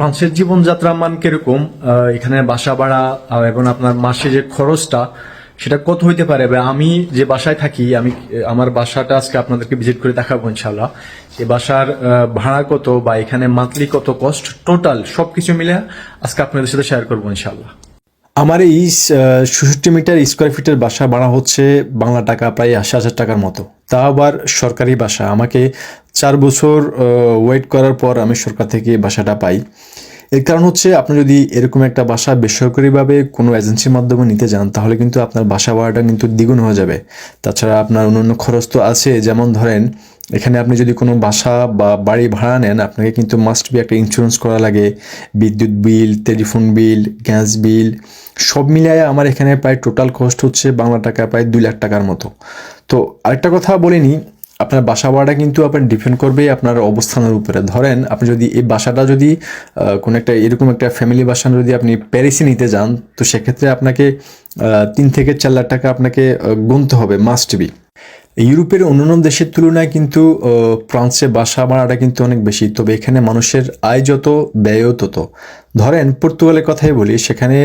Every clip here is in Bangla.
ফ্রান্সের জীবনযাত্রার মান কীরকম? এখানে বাসা ভাড়া এবং আপনার মাসে যে খরচটা, সেটা কত হইতে পারে? আমি যে বাসায় থাকি, আমি, আমার বাসাটা আজকে আপনাদেরকে ভিজিট করে দেখাবো ইনশাল্লাহ এই বাসার ভাড়া কত বা এখানে মান্থলি কত কস্ট টোটাল সবকিছু মিলে আজকে আপনাদের সাথে শেয়ার করব ইনশাল্লাহ আমার এই ষষট্টি মিটার স্কোয়ার ফিটের বাসা ভাড়া হচ্ছে বাংলা টাকা, প্রায় আশি হাজার টাকার মতো। তা আবার সরকারি বাসা। আমাকে চার বছর ওয়েট করার পর আমি সরকার থেকে বাসাটা পাই। এর কারণ হচ্ছে, আপনি যদি এরকম একটা বাসা বেসরকারিভাবে কোনো এজেন্সির মাধ্যমে নিতে যান, তাহলে কিন্তু আপনার বাসা ভাড়াটা কিন্তু দ্বিগুণ হয়ে যাবে। তাছাড়া আপনার অন্যান্য খরচ তো আছে। যেমন ধরেন এখানে আপনি যদি কোনো বাসা বা বাড়ি ভাড়া নেন, আপনাকে কিন্তু মাস্ট বি একটা ইন্স্যুরেন্স করা লাগে। বিদ্যুৎ বিল টেলিফোন বিল গ্যাস বিল সব মিলিয়ে আমার এখানে প্রায় টোটাল কস্ট হচ্ছে বাংলা টাকা প্রায় দুই লাখ টাকার মতো। তো আরেকটা কথা বলিনি আপনার বাসা ভাড়াটা কিন্তু আপনার ডিপেন্ড করবে আপনার অবস্থানের উপরে। ধরেন আপনি যদি এই বাসাটা যদি কোনো একটা এরকম একটা ফ্যামিলি বাসা যদি আপনি প্যারিসে নিতে যান, তো সেক্ষেত্রে আপনাকে তিন থেকে চার লাখ টাকা আপনাকে গুনতে হবে মাস্ট বি ইউরোপের অন্যান্য দেশের তুলনায় কিন্তু ফ্রান্সে বাসা ভাড়াটা কিন্তু অনেক বেশি। তবে এখানে মানুষের আয় যত, ব্যয়ও তত। ধরেন, পর্তুগালের কথাই বলি, সেখানে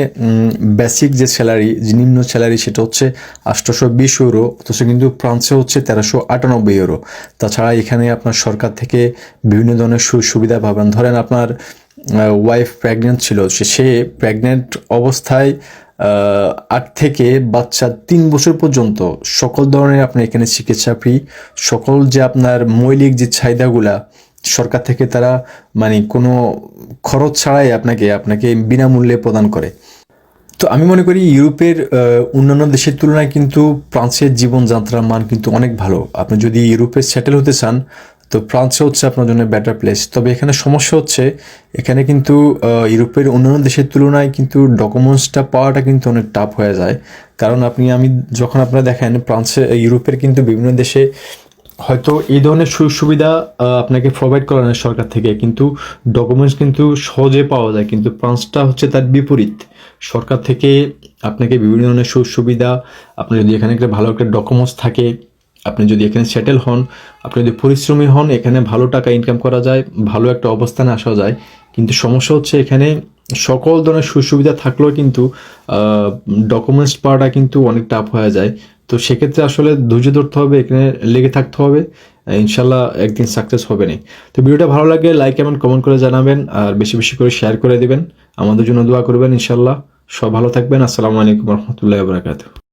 বেসিক যে স্যালারি নিম্ন স্যালারি সেটা হচ্ছে আটশোশো বিশ ইউরো অথচ কিন্তু ফ্রান্সে হচ্ছে তেরোশো আটানব্বই ইউরো তাছাড়া এখানে আপনার সরকার থেকে বিভিন্ন ধরনের সুবিধা পাবেন। ধরেন আপনার ওয়াইফ প্রেগনেন্ট ছিল, সে প্রেগনেন্ট অবস্থায় আট থেকে বাচ্চা তিন বছর পর্যন্ত সকল ধরনের আপনি এখানে চিকিৎসা ফ্রি সকল যে আপনার মৌলিক যে চাহিদাগুলা, সরকার থেকে তারা মানে কোনো খরচ ছাড়াই আপনাকে আপনাকে বিনামূল্যে প্রদান করে। তো আমি মনে করি ইউরোপের অন্যান্য দেশের তুলনায় কিন্তু ফ্রান্সের জীবনযাত্রার মান কিন্তু অনেক ভালো। আপনি যদি ইউরোপে সেটেল হতে চান তো ফ্রান্সে হচ্ছে আপনার জন্য বেটার প্লেস তবে এখানে সমস্যা হচ্ছে, এখানে কিন্তু ইউরোপের অন্যান্য দেশের তুলনায় কিন্তু ডকুমেন্টসটা পাওয়াটা কিন্তু অনেক টাফ হয়ে যায়। কারণ আপনি, আমি যখন আপনারা দেখেন ফ্রান্সে ইউরোপের কিন্তু বিভিন্ন দেশে হয়তো এই ধরনের সুযোগ সুবিধা আপনাকে প্রোভাইড করা হয় সরকার থেকে। কিন্তু ডকুমেন্টস কিন্তু সহজে পাওয়া যায়। কিন্তু ফ্রান্সটা হচ্ছে তার বিপরীত। সরকার থেকে আপনাকে বিভিন্ন ধরনের সুযোগ সুবিধা আপনার যদি এখানে একটা ভালো একটা ডকুমেন্টস থাকে আপনি যদি এখানে সেটেল হন, আপনি যদি পরিশ্রমী হন, এখানে ভালো টাকা ইনকাম করা যায়, ভালো একটা অবস্থানে আসা যায়। কিন্তু সমস্যা হচ্ছে এখানে সকল ধরনের সুযোগ সুবিধা থাকলেও কিন্তু ডকুমেন্টস পাওয়াটা কিন্তু অনেক টাফ হয়ে যায়। তো সেক্ষেত্রে আসলে ধৈর্য ধরতে হবে, এখানে লেগে থাকতে হবে। ইনশাল্লাহ একদিন সাকসেস হবে না। তো ভিডিওটা ভালো লাগে লাইক এবং কমেন্ট করে জানাবেন, আর বেশি বেশি করে শেয়ার করে দিবেন। আমাদের জন্য দোয়া করবেন ইনশাল্লাহ সব ভালো থাকবেন। আসসালামু আলাইকুম রহমতুল্লাহ বরাকাতু